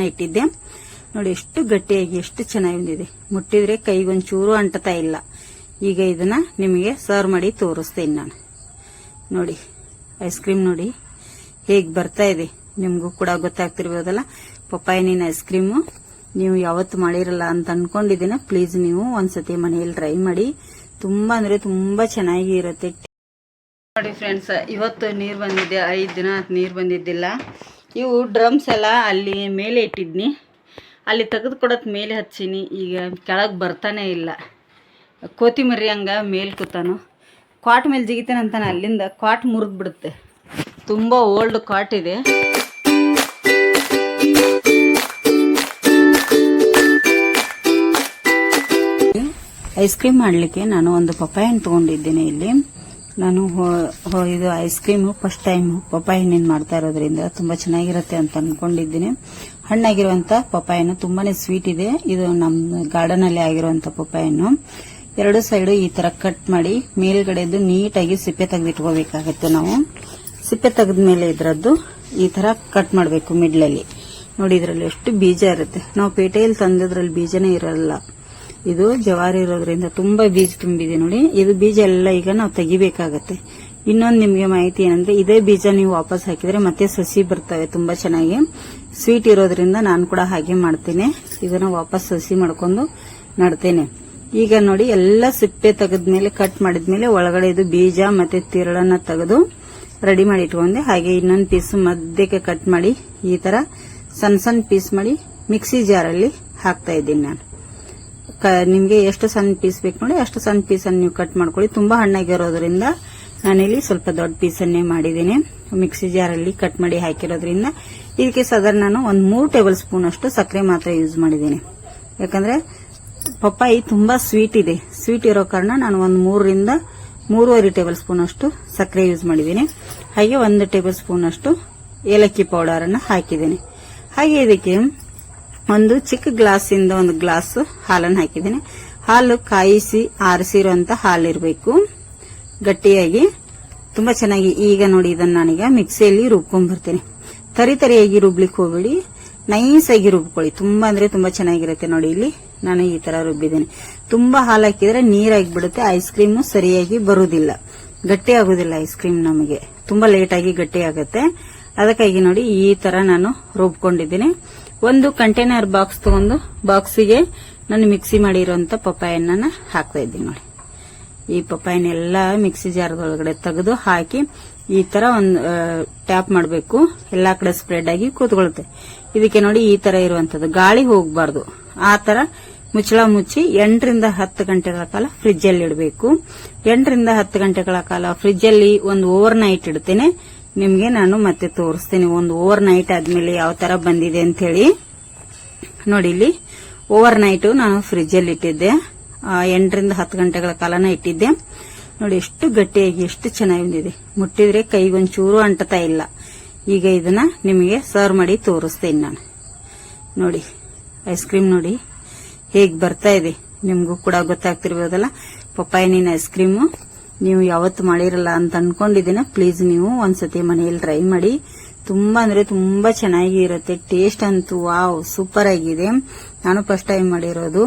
ಇಟ್ಟಿದ್ದೆ. ನೋಡಿ, ಎಷ್ಟು ಗಟ್ಟಿಯಾಗಿ, ಎಷ್ಟು ಚೆನ್ನಾಗಿ ಬಂದಿದೆ. ಮುಟ್ಟಿದ್ರೆ ಕೈಗೊಂಚೂರು ಅಂಟತಾ ಇಲ್ಲ. ಈಗ ಇದನ್ನ ನಿಮಗೆ ಸರ್ವ್ ಮಾಡಿ ತೋರಿಸ್ತೇನೆ ನಾನು. ನೋಡಿ ಐಸ್ ಕ್ರೀಮ್ ನೋಡಿ, ಹೇಗ್ ಬರ್ತಾ ಇದೆ. ನಿಮ್ಗೂ ಕೂಡ ಗೊತ್ತಾಗ್ತಿರ್ಬೋದಲ್ಲ ಪಪ್ಪಾಯಿನ ಐಸ್ ಕ್ರೀಮು ನೀವು ಯಾವತ್ತು ಮಾಡಿರಲ್ಲ ಅಂತ ಅನ್ಕೊಂಡಿದ್ದೀನ. ಪ್ಲೀಸ್ ನೀವು ಒಂದ್ಸತಿ ಮನೆಯಲ್ಲಿ ಟ್ರೈ ಮಾಡಿ. ತುಂಬಾ ಅಂದ್ರೆ ತುಂಬಾ ಚೆನ್ನಾಗಿ ಇರುತ್ತೆ. ನೋಡಿ ಫ್ರೆಂಡ್ಸ್ ಇವತ್ತು ನೀರು ಬಂದಿದೆ ಐದು ದಿನ ನೀರು ಬಂದಿದ್ದಿಲ್ಲ. ಇವು ಡ್ರಮ್ಸ್ ಎಲ್ಲ ಅಲ್ಲಿ ಮೇಲೆ ಇಟ್ಟಿದ್ನಿ. ಅಲ್ಲಿ ತೆಗೆದು ಕೊಡೋದು ಮೇಲೆ ಹಚ್ಚೀನಿ. ಈಗ ಕೆಳಗೆ ಬರ್ತಾನೆ ಇಲ್ಲ. ಕೋತಿಮರಿ ಹಂಗೆ ಮೇಲೆ ಕೂತಾನು. ಕ್ವಾಟ್ ಮೇಲೆ ಜಿಗಿತಾನಂತಾನೆ ಅಲ್ಲಿಂದ ಕ್ವಾಟ್ ಮುರಿದು ಬಿಡುತ್ತೆ. ತುಂಬ ಓಲ್ಡ್ ಕ್ವಾಟ್ ಇದೆ. ಐಸ್ ಕ್ರೀಮ್ ಮಾಡಲಿಕ್ಕೆ ನಾನು ಒಂದು ಪಪ್ಪಾಯನ್ ತೊಗೊಂಡಿದ್ದೇನೆ ಇಲ್ಲಿ. ನಾನು ಇದು ice cream first time papaya ಹಣ್ಣಿನ ಮಾಡ್ತಾ ಇರೋದ್ರಿಂದ ತುಂಬಾ ಚೆನ್ನಾಗಿರುತ್ತೆ ಅಂತ ಅನ್ಕೊಂಡಿದ್ದೀನಿ. ಹಣ್ಣಾಗಿರುವಂಥ ಪಪ್ಪಾಯನು ತುಂಬಾನೇ ಸ್ವೀಟ್ ಇದೆ. ಇದು ನಮ್ಮ ಗಾರ್ಡನಲ್ಲಿ ಅಲ್ಲಿ ಆಗಿರುವಂತ ಪಪ್ಪಾಯನ್ನು ಎರಡು ಸೈಡ್ ಈ ತರ ಕಟ್ ಮಾಡಿ ಮೇಲ್ಗಡೆದು ನೀಟಾಗಿ ಸಿಪ್ಪೆ ತೆಗೆದಿಟ್ಕೋಬೇಕಾಗತ್ತೆ ನಾವು. ಸಿಪ್ಪೆ ತೆಗೆದ ಮೇಲೆ ಇದರದ್ದು ಈ ತರ ಕಟ್ ಮಾಡಬೇಕು ಮಿಡ್ಲಲ್ಲಿ ನೋಡಿ ಇದರಲ್ಲಿ ಎಷ್ಟು ಬೀಜ ಇರುತ್ತೆ. ನಾವು ಪೇಟೆಯಲ್ಲಿ ತಂದಿದ್ರಲ್ಲಿ ಬೀಜನೇ ಇರಲ್ಲ. ಇದು ಜವಾರಿ ಇರೋದ್ರಿಂದ ತುಂಬಾ ಬೀಜ ತುಂಬಿದೆ ನೋಡಿ. ಇದು ಬೀಜ ಎಲ್ಲ ಈಗ ನಾವು ತೆಗಿಬೇಕಾಗತ್ತೆ. ಇನ್ನೊಂದು ನಿಮ್ಗೆ ಮಾಹಿತಿ ಏನಂದ್ರೆ, ಇದೇ ಬೀಜ ನೀವು ವಾಪಸ್ ಹಾಕಿದ್ರೆ ಮತ್ತೆ ಸಸಿ ಬರ್ತವೆ ತುಂಬಾ ಚೆನ್ನಾಗಿ. ಸ್ವೀಟ್ ಇರೋದ್ರಿಂದ ನಾನು ಕೂಡ ಹಾಗೆ ಮಾಡ್ತೇನೆ. ಇದನ್ನ ವಾಪಸ್ ಸಸಿ ಮಾಡ್ಕೊಂಡು ನಡ್ತೇನೆ. ಈಗ ನೋಡಿ, ಎಲ್ಲ ಸಿಪ್ಪೆ ತೆಗೆದ್ಮೇಲೆ ಕಟ್ ಮಾಡಿದ್ಮೇಲೆ ಒಳಗಡೆ ಇದು ಬೀಜ ಮತ್ತೆ ತಿರಳನ್ನ ತೆಗೆದು ರೆಡಿ ಮಾಡಿ ಇಟ್ಕೊಂಡೆ. ಹಾಗೆ ಇನ್ನೊಂದು ಪೀಸ್ ಮಧ್ಯಕ್ಕೆ ಕಟ್ ಮಾಡಿ ಈ ತರ ಸಣ್ಣ ಸಣ್ಣ ಪೀಸ್ ಮಾಡಿ ಮಿಕ್ಸಿ ಜಾರಲ್ಲಿ ಹಾಕ್ತಾ ಇದ್ದೀನಿ ನಾನು. ನಿಮ್ಗೆ ಎಷ್ಟು ಸಣ್ಣ ಪೀಸ್ ಬೇಕು ನೋಡಿ, ಅಷ್ಟು ಸಣ್ಣ ಪೀಸನ್ನು ನೀವು ಕಟ್ ಮಾಡ್ಕೊಳ್ಳಿ. ತುಂಬಾ ಹಣ್ಣಾಗಿರೋದ್ರಿಂದ ನಾನಿಲ್ಲಿ ಸ್ವಲ್ಪ ದೊಡ್ಡ ಪೀಸನ್ನೇ ಮಾಡಿದ್ದೀನಿ. ಮಿಕ್ಸಿ ಜಾರಲ್ಲಿ ಕಟ್ ಮಾಡಿ ಹಾಕಿರೋದ್ರಿಂದ ಇದಕ್ಕೆ ಸಾಧಾರಣ ನಾನು ಒಂದು ಮೂರು ಟೇಬಲ್ ಸ್ಪೂನ್ ಅಷ್ಟು ಸಕ್ಕರೆ ಮಾತ್ರ ಯೂಸ್ ಮಾಡಿದ್ದೀನಿ. ಯಾಕಂದ್ರೆ ಪಪ್ಪಾಯಿ ತುಂಬಾ ಸ್ವೀಟ್ ಇದೆ. ಸ್ವೀಟ್ ಇರೋ ಕಾರಣ ನಾನು ಒಂದು ಮೂರರಿಂದ ಮೂರುವರೆ ಟೇಬಲ್ ಸ್ಪೂನ್ ಅಷ್ಟು ಸಕ್ಕರೆ ಯೂಸ್ ಮಾಡಿದ್ದೀನಿ. ಹಾಗೆ ಒಂದು ಟೇಬಲ್ ಸ್ಪೂನ್ ಅಷ್ಟು ಏಲಕ್ಕಿ ಪೌಡರ್ ಅನ್ನ ಹಾಕಿದ್ದೀನಿ. ಹಾಗೆ ಇದಕ್ಕೆ ಒಂದು ಚಿಕ್ಕ ಗ್ಲಾಸ್ ಇಂದ ಒಂದು ಗ್ಲಾಸ್ ಹಾಲನ್ನು ಹಾಕಿದ್ದೀನಿ. ಹಾಲು ಕಾಯಿಸಿ ಆರಿಸಿರುವಂತ ಹಾಲಿರಬೇಕು. ಗಟ್ಟಿಯಾಗಿ. ತುಂಬಾ ಚೆನ್ನಾಗಿ ಈಗ ನೋಡಿ ಇದನ್ನ ನಾನೀಗ ಮಿಕ್ಸಿಯಲ್ಲಿ ರುಬ್ಕೊಂಡ್ ಬರ್ತೇನೆ ತರಿ ತರಿಯಾಗಿ ರುಬ್ಲಿಕ್ಕೆ ಹೋಗ್ಬೇಡಿ. ನೈಸ್ ಆಗಿ ರುಬ್ಕೊಳ್ಳಿ. ತುಂಬಾ ಅಂದ್ರೆ ತುಂಬಾ ಚೆನ್ನಾಗಿರುತ್ತೆ ನೋಡಿ ಇಲ್ಲಿ. ನಾನು ಈ ತರ ರುಬ್ಬಿದ್ದೇನೆ. ತುಂಬಾ ಹಾಲು ಹಾಕಿದ್ರೆ ನೀರಾಗಿ ಬಿಡುತ್ತೆ ಐಸ್ ಕ್ರೀಮ್ ಸರಿಯಾಗಿ ಬರುವುದಿಲ್ಲ. ಗಟ್ಟಿ ಆಗುದಿಲ್ಲ ಐಸ್ ಕ್ರೀಮ್ ನಮಗೆ. ತುಂಬಾ ಲೇಟ್ ಆಗಿ ಗಟ್ಟಿ ಆಗುತ್ತೆ. ಅದಕ್ಕಾಗಿ ನೋಡಿ ಈ ತರ ನಾನು ರುಬ್ಕೊಂಡಿದ್ದೀನಿ. ಒಂದು ಕಂಟೈನರ್ ಬಾಕ್ಸ್ ತಗೊಂಡು ಬಾಕ್ಸಿಗೆ ನಾನು ಮಿಕ್ಸಿ ಮಾಡಿರುವಂತ ಪಪ್ಪಾಯನ್ನ ಹಾಕ್ತಾ ಇದ್ದೀನಿ ನೋಡಿ. ಈ ಪಪ್ಪಾಯನೆಲ್ಲ ಮಿಕ್ಸಿ ಜಾರದೊಳಗಡೆ ತೆಗೆದು ಹಾಕಿ ಈ ತರ ಒಂದು ಟ್ಯಾಪ್ ಮಾಡಬೇಕು. ಎಲ್ಲಾ ಕಡೆ ಸ್ಪ್ರೆಡ್ ಆಗಿ ಕೂತ್ಕೊಳ್ಳುತ್ತೆ. ಇದಕ್ಕೆ ನೋಡಿ ಈ ತರ ಇರುವಂತದ್ದು. ಗಾಳಿ ಹೋಗಬಾರ್ದು. ಆ ತರ ಮುಚ್ಚಳ ಮುಚ್ಚಿ ಎಂಟರಿಂದ ಹತ್ತು ಗಂಟೆಗಳ ಕಾಲ ಫ್ರಿಜ್ ಅಲ್ಲಿ ಇಡಬೇಕು. ಎಂಟರಿಂದ ಹತ್ತು ಗಂಟೆಗಳ ಕಾಲ ಫ್ರಿಜ್ ಅಲ್ಲಿ ಒಂದು ಓವರ್ ನೈಟ್ ಇಡ್ತೇನೆ. ನಿಮ್ಗೆ ನಾನು ಮತ್ತೆ ತೋರಿಸ್ತೇನೆ. ಒಂದು ಓವರ್ ನೈಟ್ ಆದ್ಮೇಲೆ ಯಾವ ತರ ಬಂದಿದೆ ಅಂತ ಹೇಳಿ ನೋಡಿ ಇಲ್ಲಿ ಓವರ್ ನೈಟ್ ನಾನು ಫ್ರಿಜ್ ಅಲ್ಲಿ ಇಟ್ಟಿದ್ದೆ. ಎಂಟರಿಂದ ಹತ್ತು ಗಂಟೆಗಳ ಕಾಲನ ಇಟ್ಟಿದ್ದೆ. ನೋಡಿ ಎಷ್ಟು ಗಟ್ಟಿಯಾಗಿ, ಎಷ್ಟು ಚೆನ್ನಾಗಿ ಬಂದಿದೆ. ಮುಟ್ಟಿದ್ರೆ ಕೈಗೊಂಚೂರು ಅಂಟತಾ ಇಲ್ಲ. ಈಗ ಇದನ್ನ ನಿಮಗೆ ಸರ್ವ್ ಮಾಡಿ ತೋರಿಸ್ತೇನೆ ನಾನು. ನೋಡಿ ಐಸ್ ಕ್ರೀಮ್ ನೋಡಿ ಹೇಗ್ ಬರ್ತಾ ಇದೆ. ನಿಮ್ಗೂ ಕೂಡ ಗೊತ್ತಾಗ್ತಿರ್ಬೋದಲ್ಲ. ಪಪ್ಪಾಯಿನ ಐಸ್ ಕ್ರೀಮು ನೀವು ಯಾವತ್ತು ಮಾಡಿರಲ್ಲ ಅಂತ ಅನ್ಕೊಂಡಿದ್ದೀನ ಪ್ಲೀಸ್ ನೀವು ಒಂದ್ಸತಿ ಮನೆಯಲ್ಲಿ ಟ್ರೈ ಮಾಡಿ. ತುಂಬಾ ಅಂದ್ರೆ ತುಂಬಾ ಚೆನ್ನಾಗಿ ಇರುತ್ತೆ ಟೇಸ್ಟ್ ಅಂತೂ ವಾವ್ ಸೂಪರ್ ಆಗಿದೆ. ನಾನು ಫಸ್ಟ್ ಟೈಮ್ ಮಾಡಿರೋದು.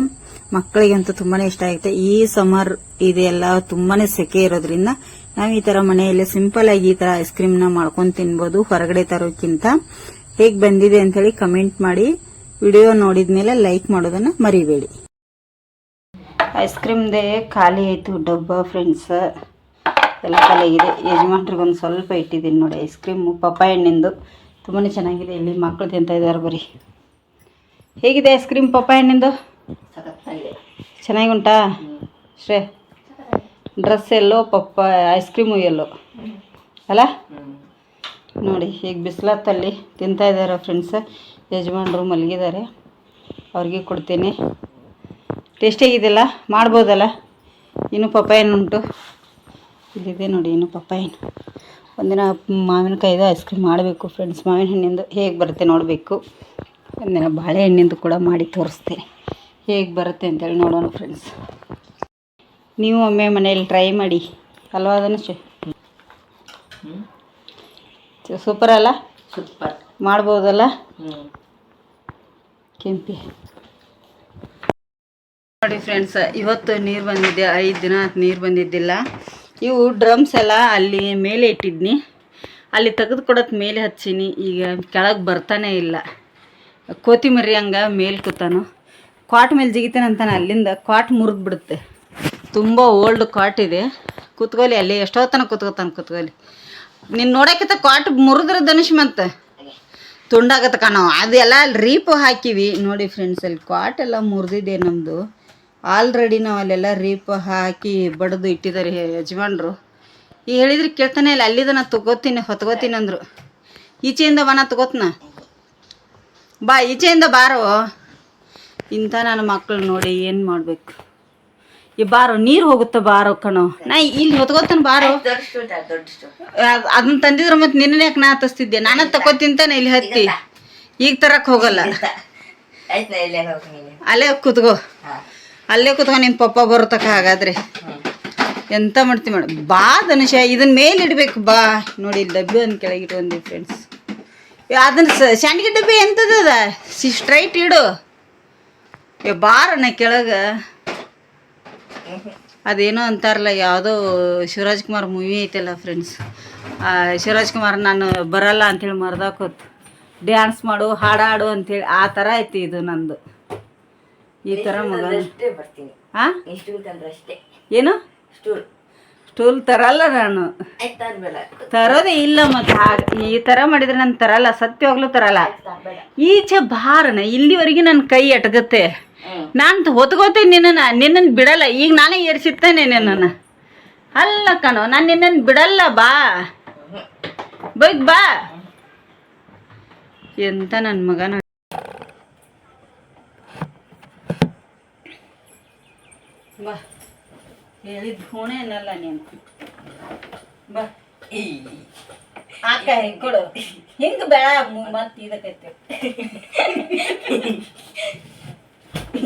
ಮಕ್ಕಳಿಗಂತೂ ತುಂಬಾನೇ ಇಷ್ಟ ಆಗುತ್ತೆ. ಈ ಸಮರ್ ಇದೆಲ್ಲ ತುಂಬಾನೇ ಸೆಕೆ ಇರೋದ್ರಿಂದ ನಾವು ಈ ತರ ಮನೆಯಲ್ಲಿ ಸಿಂಪಲ್ ಆಗಿ ಈ ತರ ಐಸ್ ಕ್ರೀಮ್ನ ಮಾಡ್ಕೊಂಡು ತಿನ್ಬೋದು, ಹೊರಗಡೆ ತರೋಕ್ಕಿಂತ ಹೇಗ್ ಬಂದಿದೆ ಅಂತ ಹೇಳಿ ಕಮೆಂಟ್ ಮಾಡಿ. ವಿಡಿಯೋ ನೋಡಿದ್ಮೇಲೆ ಲೈಕ್ ಮಾಡೋದನ್ನ ಮರಿಬೇಡಿ. ಐಸ್ ಕ್ರೀಮ್ದೆ ಖಾಲಿ ಆಯಿತು ಡಬ್ಬ ಫ್ರೆಂಡ್ಸ್ ಎಲ್ಲ ಖಾಲಿ ಇದೆ ಯಜಮಾನ್ರಿಗೊಂದು ಸ್ವಲ್ಪ ಇಟ್ಟಿದ್ದೀನಿ ನೋಡಿ ಐಸ್ ಕ್ರೀಮು ಪಪ್ಪಾಯ ಹಣ್ಣಿಂದು. ತುಂಬಾ ಚೆನ್ನಾಗಿದೆ. ಇಲ್ಲಿ ಮಕ್ಕಳು ತಿಂತ ಇದ್ದಾರೆ ಬರೀ. ಹೇಗಿದೆ ಐಸ್ ಕ್ರೀಮ್ ಪಪ್ಪಾಯ ಹಣ್ಣಿಂದು? ಚೆನ್ನಾಗಿ ಉಂಟಾ ಶ್ರೇ ಡ್ರೆಸ್ ಎಲ್ಲೋ ಪಪ್ಪ ಐಸ್ ಕ್ರೀಮು ಎಲ್ಲೋ. ಅಲ್ಲ? ನೋಡಿ ಈಗ ಬಿಸಿಲತ್ತಲ್ಲಿ ತಿಂತಾ ಇದ್ದಾರೆ ಫ್ರೆಂಡ್ಸ್ ಯಜಮಾನ್ರು ಮಲಗಿದ್ದಾರೆ. ಅವ್ರಿಗೆ ಕೊಡ್ತೀನಿ. ಟೇಸ್ಟಿಯಾಗಿದೆಯಲ್ಲ ಮಾಡ್ಬೋದಲ್ಲ? ಇನ್ನು ಪಪ್ಪಾಯನ್ ಉಂಟು. ಇಲ್ಲಿದೆ ನೋಡಿ ಇನ್ನು ಪಪ್ಪಾಯನ್. ಒಂದಿನ ಮಾವಿನಕಾಯಿದು ಐಸ್ ಕ್ರೀಮ್ ಮಾಡಬೇಕು ಫ್ರೆಂಡ್ಸ್ ಮಾವಿನ ಹಣ್ಣಿಂದು ಹೇಗೆ ಬರುತ್ತೆ ನೋಡಬೇಕು. ಒಂದಿನ ಬಾಳೆಹಣ್ಣಿಂದು ಕೂಡ ಮಾಡಿ ತೋರಿಸ್ತೀನಿ ಹೇಗೆ ಬರುತ್ತೆ ಅಂತೇಳಿ ನೋಡೋಣ ಫ್ರೆಂಡ್ಸ್ ನೀವು ಒಮ್ಮೆ ಮನೆಯಲ್ಲಿ ಟ್ರೈ ಮಾಡಿ. ಅಲ್ವಾ ಅದನ್ನು? ಸೂಪರ್ ಅಲ್ಲ? ಸೂಪರ್ ಮಾಡ್ಬೋದಲ್ಲ? ಕೆಂಪಿ. ನೋಡಿ ಫ್ರೆಂಡ್ಸ್ ಇವತ್ತು ನೀರು ಬಂದಿದೆ, ಐದು ದಿನ ನೀರು ಬಂದಿದ್ದಿಲ್ಲ. ಇವು ಡ್ರಮ್ಸ್ ಎಲ್ಲ ಅಲ್ಲಿ ಮೇಲೆ ಇಟ್ಟಿದ್ನಿ. ಅಲ್ಲಿ ತೆಗೆದು ಕೊಡೋಕೆ ಮೇಲೆ ಹಚ್ಚೀನಿ, ಈಗ ಕೆಳಗೆ ಬರ್ತಾನೆ ಇಲ್ಲ. ಕೋತಿಮರಿ ಹಂಗ ಮೇಲೆ ಕೂತಾನು. ಕ್ವಾಟ್ ಮೇಲೆ ಜಿಗಿತಾನೆ ಅಂತಾನೆ ಅಲ್ಲಿಂದ, ಕ್ವಾಟ್ ಮುರಿದು ಬಿಡುತ್ತೆ. ತುಂಬ ಓಲ್ಡ್ ಕ್ವಾಟ್ ಇದೆ. ಕುತ್ಕೊಲಿ ಅಲ್ಲಿ, ಎಷ್ಟೋ ತನಕ ಕೂತ್ಕೋತಾನೆ ಕುತ್ಕೊಲಿ ನೀನು ನೋಡೋಕ್ಕಿಂತ ಕ್ವಾಟ್ ಮುರಿದ್ರೆ ಧನುಷ್ ಮತ್ತೆ. ತುಂಡಾಗತ್ತ ಕಾಣೋ. ಅದೆಲ್ಲ ರೀಪು ಹಾಕಿವಿ. ನೋಡಿ ಫ್ರೆಂಡ್ಸ್ ಅಲ್ಲಿ ಕ್ವಾಟ್ ಎಲ್ಲ ಮುರಿದಿದೆ ನಮ್ಮದು ಆಲ್ರೆಡಿ ನಾವು ಅಲ್ಲೆಲ್ಲ ರೀಪ್ ಹಾಕಿ ಬಡಿದು ಇಟ್ಟಿದ್ದಾರೆ ಯಜಮಾನ್ರು. ಈಗ ಹೇಳಿದ್ರೆ ಕೇಳ್ತಾನೆ ಇಲ್ಲ ಅಲ್ಲಿದ ನಾ ತಗೋತೀನಿ ಹೊತ್ಕೋತೀನಿ ಅಂದರು. ಈಚೆಯಿಂದ ಬಾ ನಾ ತಗೋತ್ನ. ಬಾ ಈಚೆಯಿಂದ ಬಾರೋ. ಇಂಥ ನನ್ನ ಮಕ್ಕಳು ನೋಡಿ ಏನು ಮಾಡಬೇಕು. ಈ ಬಾರೋ ನೀರು ಹೋಗುತ್ತೆ ಬಾರೋ ಕಣೋ. ನಾ ಇಲ್ಲಿ ಹೊತ್ಕೋತಾನೆ ಬಾರೋ. ಅದ್- ಅದನ್ನ ತಂದಿದ್ರೆ ಮತ್ತೆ ನಿನ್ನ ಯಾಕೆ ನಾ ಹತ್ತಿಸ್ತಿದ್ದೆ? ನಾನು ತಗೋತಿಂತಾನೆ ಇಲ್ಲಿ ಹತ್ತಿ. ಈಗ ತರಕ್ಕೆ ಹೋಗಲ್ಲ. ಅಲ್ಲೇ ಕೂತ್ಕೋ. ಅಲ್ಲೇ ಕುತ್ಕೊಂಡು ನಿಮ್ಮ ಪಪ್ಪ ಬರೋತಕ್ಕ ಹಾಗಾದ್ರೆ. ಎಂತ ಮಾಡ್ತೀವಿ ಮೇಡಮ್ ಬಾ ಧನುಷ ಇದನ್ನ ಮೇಲೆ ಇಡ್ಬೇಕು, ಬಾ. ನೋಡಿ, ಡಬ್ಬಿ ಒಂದು ಕೆಳಗೆ ಇಟ್ಕೊಂಡಿ ಫ್ರೆಂಡ್ಸ್ ಅದನ್ನ ಸಣ್ಣಗೆ ಡಬ್ಬಿ ಎಂತದ ಸಿ ಸ್ಟ್ರೈಟ್ ಇಡು. ಬಾರಣ್ಣ ಕೆಳಗೆ. ಅದೇನೋ ಅಂತಾರಲ್ಲ, ಯಾವುದೋ ಶಿವರಾಜ್ ಕುಮಾರ್ ಮೂವಿ ಐತಲ್ಲ ಫ್ರೆಂಡ್ಸ್ ಶಿವರಾಜ್ ಕುಮಾರ್ ನಾನು ಬರಲ್ಲ ಅಂಥೇಳಿ ಮರ್ದಾಕೋತ್. ಡ್ಯಾನ್ಸ್ ಮಾಡು, ಹಾಡಾಡು ಅಂಥೇಳಿ ಆ ಥರ ಐತಿ ಇದು ನಂದು. ಈ ಥರ ಮಗ ಬರ್ತೀನಿ. ಹಾಂ ಅಷ್ಟೇ. ಏನು? ಸ್ಟೂಲ್ ಸ್ಟೂಲ್ ತರಲ್ಲ ನಾನು. ತರೋದೇ ಇಲ್ಲ ಮತ್ತೆ ಈ ಥರ ಮಾಡಿದ್ರೆ ನಾನು ತರಲ್ಲ ಸತ್ಯವಾಗ್ಲೂ ತರಲ್ಲ. ಈಚೆ ಭಾರನ ಇಲ್ಲಿವರೆಗೆ ನನ್ನ ಕೈ ಎಟಗುತ್ತೆ. ನಾನು ಹೊತ್ಕೋತೀನಿ ನಿನ್ನನ್ನು ನಿನ್ನನ್ನು ಬಿಡಲ್ಲ. ಈಗ ನಾನೇ ಏರ್ಸಿತ್ತೇನೆ ನಿನ್ನನ್ನು. ಅಲ್ಲ ಕಣೋ ನಾನು ನಿನ್ನನ್ನು ಬಿಡಲ್ಲ ಬಾ. ಬೈಕ್ ಬಾ. ಎಂತ ನನ್ನ ಮಗ ಬಾ. ಹೇಳಿದ ಹೋಣೆ ಅನ್ನಲ್ಲ ನೀನು. ಬಾ. ಆಕ ಹಿಂಗೆ ಕೊಡು. ಹಿಂಗ ಬೇಡ ಮತ್ತೆ ಇದಕ್ಕೈತೆ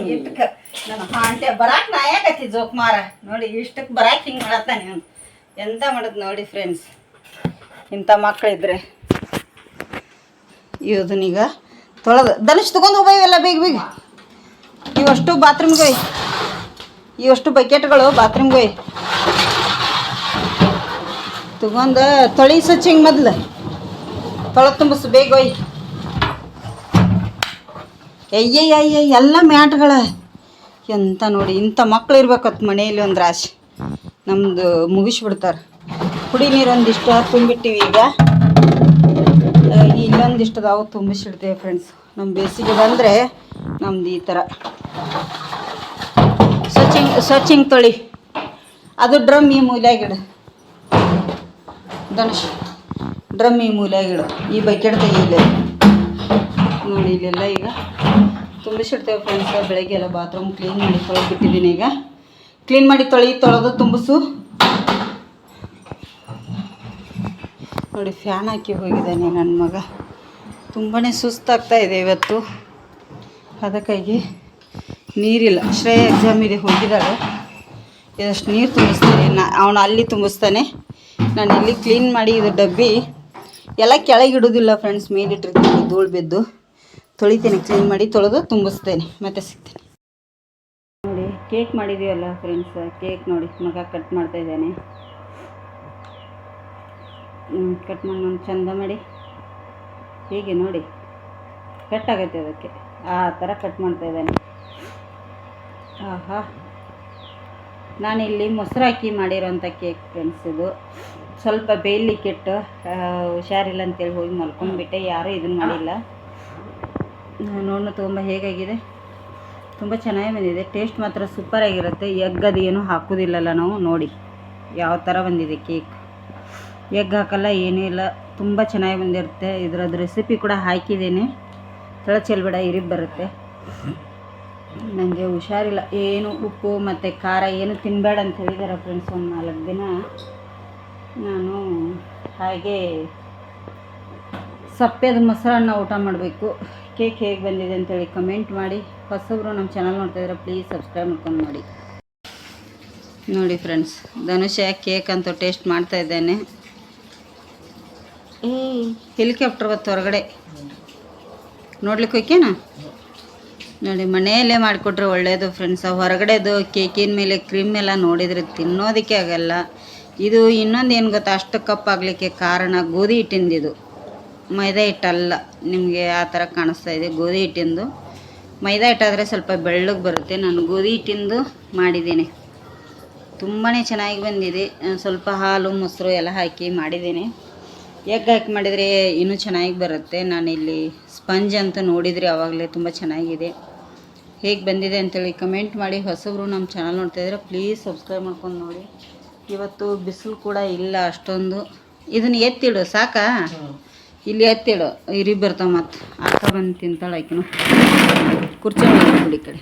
ಇಷ್ಟಕ್ಕೆ ನನ್ನ ಹಾಂಟೆ ಬರಾಕ್ ನಾ ಯಾಕೈತಿ ಜೋಕ್ ಮಾರ? ನೋಡಿ ಇಷ್ಟಕ್ಕೆ ಬರಾಕ್ ಹಿಂಗೆ ಮಾಡತ್ತಾನೆ ಅವ್ನು ಎಂತ ಮಾಡೋದು ನೋಡಿ ಫ್ರೆಂಡ್ಸ್ ಇಂಥ ಮಕ್ಕಳಿದ್ರೆ ಇದನ್ನೀಗ ತೊಳೆದು ಧನುಷ್ ತಗೊಂಡು ಹೋಗ್ಬೇವೆಲ್ಲ ಬೇಗ ಬೇಗ. ಇವಷ್ಟು ಬಾತ್ರೂಮ್ಗೆ ಇವಷ್ಟು ಬಕೆಟ್ಗಳು ಬಾತ್ರೂಮ್ಗೆ ತಗೊಂಡು ತೊಳಿ ಸ್ವಚ್ಛಂಗೆ ಮೊದ್ಲು. ತೊಳೆ ತುಂಬಿಸು, ಬೇಗ ಒಯ್ ಅಯ್ಯಯ್ಯ ಅಯ್ಯ ಎಲ್ಲ ಮ್ಯಾಟ್ಗಳ. ಎಂಥ ನೋಡಿ, ಇಂಥ ಮಕ್ಳು ಇರ್ಬೇಕತ್ ಮನೆಯಲ್ಲಿ ಒಂದು ರಾಶಿ. ನಮ್ಮದು ಮುಗಿಸ್ಬಿಡ್ತಾರೆ. ಕುಡಿ ನೀರು ಒಂದಿಷ್ಟು ತುಂಬಿಟ್ಟಿವಿ ಈಗ. ಇಲ್ಲೊಂದಿಷ್ಟು ಅದಾವು ತುಂಬಿಸಿಡ್ತೇವೆ ಫ್ರೆಂಡ್ಸ್ ನಮ್ಮ ಬೇಸಿಗೆ ಬಂದರೆ ನಮ್ದು ಈ ಥರ ಸ್ವಚ್ಛಂಗ್ ಸ್ವಚ್ಛಿಂಗ್ ತೊಳಿ. ಅದು ಡ್ರಮ್ ಈ ಮೂಲ್ಯಾಗಿಡು ಧನುಷ್, ಡ್ರಮ್ ಈ ಮೂಲ್ಯಾಗಿಡು ಈ ಬಕೆಟ್ ತೆಗಿಲ್ಲ ನೋಡಿ ಇಲ್ಲೆಲ್ಲ ಈಗ ತುಂಬಿಸಿಡ್ತೇವೆ ಫ್ರೆಂಡ್ಸ್ ಬೆಳಗ್ಗೆ ಎಲ್ಲ ಬಾತ್ರೂಮ್ ಕ್ಲೀನ್ ಮಾಡಿ ತೊಳೆದು ಬಿಟ್ಟಿದ್ದೀನಿ ಈಗ. ಕ್ಲೀನ್ ಮಾಡಿ ತೊಳಿ, ತೊಳೆದು ತುಂಬಿಸು. ನೋಡಿ ಫ್ಯಾನ್ ಹಾಕಿ ಹೋಗಿದ್ದಾನೆ ನನ್ನ ಮಗ. ತುಂಬಾ ಸುಸ್ತಾಗ್ತಾ ಇದೆ ಇವತ್ತು. ಅದಕ್ಕಾಗಿ ನೀರಿಲ್ಲ. ಶ್ರೇಯ ಎಕ್ಸಾಮ್ ಇದೆ ಹೋಗಿದ್ದಾಳೆ. ಇದಷ್ಟು ನೀರು ತುಂಬಿಸ್ತೀನಿ. ನಾ ಅವನು ಅಲ್ಲಿ ತುಂಬಿಸ್ತಾನೆ. ನಾನು ಇಲ್ಲಿ ಕ್ಲೀನ್ ಮಾಡಿ ಇದು ಡಬ್ಬಿ. ಎಲ್ಲ ಕೆಳಗೆ ಇಡೋದಿಲ್ಲ ಫ್ರೆಂಡ್ಸ್ ಮೇಲಿಟ್ಟಿರ್ತೀನಿ. ಧೂಳು ಬಿದ್ದು. ತೊಳಿತೇನೆ ಕ್ಲೀನ್ ಮಾಡಿ ತೊಳೆದು ತುಂಬಿಸ್ತೇನೆ. ಮತ್ತೆ ಸಿಗ್ತೇನೆ. ನೋಡಿ ಕೇಕ್ ಮಾಡಿದ್ದೀವಲ್ಲ ಫ್ರೆಂಡ್ಸ್ ಕೇಕ್ ನೋಡಿ, ಮಗ ಕಟ್ ಮಾಡ್ತಾ ಇದ್ದಾನೆ. ಕಟ್ ಮಾಡಿ ನಾನು ಚಂದ ಮಾಡಿ. ಹೀಗೆ ನೋಡಿ. ಕಟ್ ಆಗುತ್ತೆ ಅದಕ್ಕೆ. ಆ ಥರ ಕಟ್ ಮಾಡ್ತಾ ಇದ್ದಾನೆ. ಆಹಾ. ನಾನಿಲ್ಲಿ ಮೊಸರು ಹಾಕಿ ಮಾಡಿರೋಂಥ ಕೇಕ್ ಫ್ರೆಂಡ್ಸ್ ಇದು. ಸ್ವಲ್ಪ ಬೇಯಲಿಕ್ಕಿಟ್ಟು ಹುಷಾರಿಲ್ಲ ಅಂತೇಳಿ ಹೋಗಿ ಮಲ್ಕೊಂಡ್ಬಿಟ್ಟೆ. ಯಾರೂ ಇದನ್ನು ಮಾಡಿಲ್ಲ. ನೋಡೋಣ ತುಂಬ ಹೇಗಾಗಿದೆ. ತುಂಬ ಚೆನ್ನಾಗಿ ಬಂದಿದೆ. ಟೇಸ್ಟ್ ಮಾತ್ರ ಸೂಪರಾಗಿರುತ್ತೆ. ಎಗ್ ಅದು ಏನೂ ಹಾಕೋದಿಲ್ಲಲ್ಲ ನಾವು. ನೋಡಿ, ಯಾವ ಥರ ಬಂದಿದೆ ಕೇಕ್. ಎಗ್ ಹಾಕಲ್ಲ, ಏನೂ ಇಲ್ಲ. ತುಂಬ ಚೆನ್ನಾಗಿ ಬಂದಿರುತ್ತೆ. ಇದರದ್ದು ರೆಸಿಪಿ ಕೂಡ ಹಾಕಿದ್ದೀನಿ. ತಳ ಚೆಲ್ಬೇಡ ಇರಿ ಬರುತ್ತೆ. ನನಗೆ ಹುಷಾರಿಲ್ಲ. ಏನು ಉಪ್ಪು ಮತ್ತು ಖಾರ ಏನು ತಿನ್ನಬೇಡ ಅಂತ ಹೇಳಿದ್ದಾರೆ ಫ್ರೆಂಡ್ಸ್ ಒಂದು ನಾಲ್ಕು ದಿನ. ನಾನು ಹಾಗೆ ಸಪ್ಪೆದ ಮೊಸರನ್ನ ಊಟ ಮಾಡಬೇಕು. ಕೇಕ್ ಹೇಗೆ ಬಂದಿದೆ ಅಂತೇಳಿ ಕಮೆಂಟ್ ಮಾಡಿ. ಹೊಸಬ್ರು ನಮ್ಮ ಚಾನಲ್ ನೋಡ್ತಾ ಇದ್ರೆ ಪ್ಲೀಸ್ ಸಬ್ಸ್ಕ್ರೈಬ್ ಮಾಡ್ಕೊಂಡು ನೋಡಿ ನೋಡಿ ಫ್ರೆಂಡ್ಸ್ ಧನುಷ ಕೇಕ್ ಅಂತ ಟೇಸ್ಟ್ ಮಾಡ್ತಾ ಇದ್ದೇನೆ. ಹೆಲಿಕಾಪ್ಟರ್ ಬತ್ತು ಹೊರಗಡೆ. ನೋಡ್ಲಿಕ್ಕೆ ಹೋಗ್ಯನಾ ನೋಡಿ, ಮನೆಯಲ್ಲೇ ಮಾಡಿಕೊಟ್ರೆ ಒಳ್ಳೆಯದು ಫ್ರೆಂಡ್ಸ್ ಹೊರಗಡೆದು ಕೇಕಿನ ಮೇಲೆ ಕ್ರೀಮ್ ಎಲ್ಲ ನೋಡಿದರೆ ತಿನ್ನೋದಕ್ಕೆ ಆಗಲ್ಲ. ಇದು ಇನ್ನೊಂದು ಏನು ಗೊತ್ತಾ, ಅಷ್ಟು ಕಪ್ಪಾಗಲಿಕ್ಕೆ ಕಾರಣ ಗೋಧಿ ಹಿಟ್ಟಿಂದಿದು. ಮೈದಾ ಹಿಟ್ಟಲ್ಲ, ನಿಮಗೆ ಆ ಥರ ಕಾಣಿಸ್ತಾ ಇದೆ ಗೋಧಿ ಹಿಟ್ಟಿಂದು. ಮೈದಾ ಹಿಟ್ಟಾದರೆ ಸ್ವಲ್ಪ ಬೆಳ್ಳಗೆ ಬರುತ್ತೆ. ನಾನು ಗೋಧಿ ಹಿಟ್ಟಿಂದು ಮಾಡಿದ್ದೀನಿ. ತುಂಬಾ ಚೆನ್ನಾಗಿ ಬಂದಿದೆ. ಸ್ವಲ್ಪ ಹಾಲು, ಮೊಸರು ಎಲ್ಲ ಹಾಕಿ ಮಾಡಿದ್ದೀನಿ. ಎಗ್ ಹಾಕಿ ಮಾಡಿದರೆ? ಇನ್ನೂ ಚೆನ್ನಾಗಿ ಬರುತ್ತೆ. ನಾನಿಲ್ಲಿ ಸ್ಪಂಜ್ ಅಂತ ನೋಡಿದರೆ ಆವಾಗಲೇ ತುಂಬ ಚೆನ್ನಾಗಿದೆ. ಹೇಗೆ ಬಂದಿದೆ ಅಂತೇಳಿ ಕಮೆಂಟ್ ಮಾಡಿ. ಹೊಸಬ್ರು ನಮ್ಮ ಚಾನಲ್ ನೋಡ್ತಾ ಇದ್ರೆ ಪ್ಲೀಸ್ ಸಬ್ಸ್ಕ್ರೈಬ್ ಮಾಡ್ಕೊಂಡು ನೋಡಿ. ಇವತ್ತು ಬಿಸಿಲು ಕೂಡ ಇಲ್ಲ ಅಷ್ಟೊಂದು. ಇದನ್ನು ಎತ್ತಿಡು, ಸಾಕಾ? ಇಲ್ಲಿ ಎತ್ತಿಡು. ಇರಿ ಬರ್ತಾವ ಮತ್ತು ಆಕ ಬಂದು ತಿಂತಾಳೆ ಆಕಿನು ಕುರ್ಚಿ ಮಾಡಿ ಕಡೆ.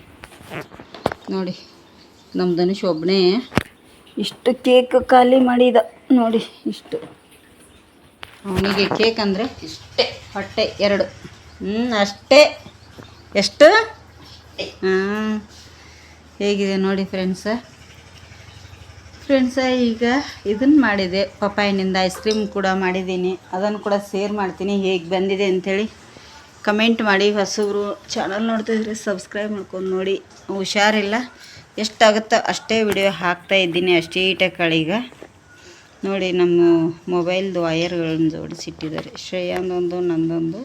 ನೋಡಿ ನಮ್ಮ ಧನುಷ್ ಒಬ್ಬನೇ ಇಷ್ಟು ಕೇಕ್ ಖಾಲಿ ಮಾಡಿದ. ನೋಡಿ, ಇಷ್ಟು. ಅವನಿಗೆ ಕೇಕ್ ಅಂದರೆ ಇಷ್ಟೇ. ಹೊಟ್ಟೆ ಎರಡು. ಹ್ಞೂ ಅಷ್ಟೇ. ಎಷ್ಟು? ಹಾಂ ಹೇಗಿದೆ ನೋಡಿ ಫ್ರೆಂಡ್ಸ ಫ್ರೆಂಡ್ಸ ಈಗ ಇದನ್ನು ಮಾಡಿದೆ. ಪಪ್ಪಾಯಿನಿಂದ ಐಸ್ ಕ್ರೀಮ್ ಕೂಡ ಮಾಡಿದ್ದೀನಿ. ಅದನ್ನು ಕೂಡ ಸೇರ್ ಮಾಡ್ತೀನಿ. ಹೇಗೆ ಬಂದಿದೆ ಅಂಥೇಳಿ ಕಮೆಂಟ್ ಮಾಡಿ. ಹೊಸಬ್ರು ಚಾನಲ್ ನೋಡ್ತಿದ್ರೆ ಸಬ್ಸ್ಕ್ರೈಬ್ ಮಾಡ್ಕೊಂಡು ನೋಡಿ. ಹುಷಾರಿಲ್ಲ. ಎಷ್ಟಾಗುತ್ತೋ ಅಷ್ಟೇ ವಿಡಿಯೋ ಹಾಕ್ತಾ ಇದ್ದೀನಿ ಅಷ್ಟೇ ಈಗ. ನೋಡಿ ನಮ್ಮ ಮೊಬೈಲ್ದು ವಯರ್ಗಳನ್ನು ಜೋಡಿಸಿಟ್ಟಿದ್ದಾರೆ. ಶ್ರೇಯಾಂದೊಂದು ನಂದೊಂದು.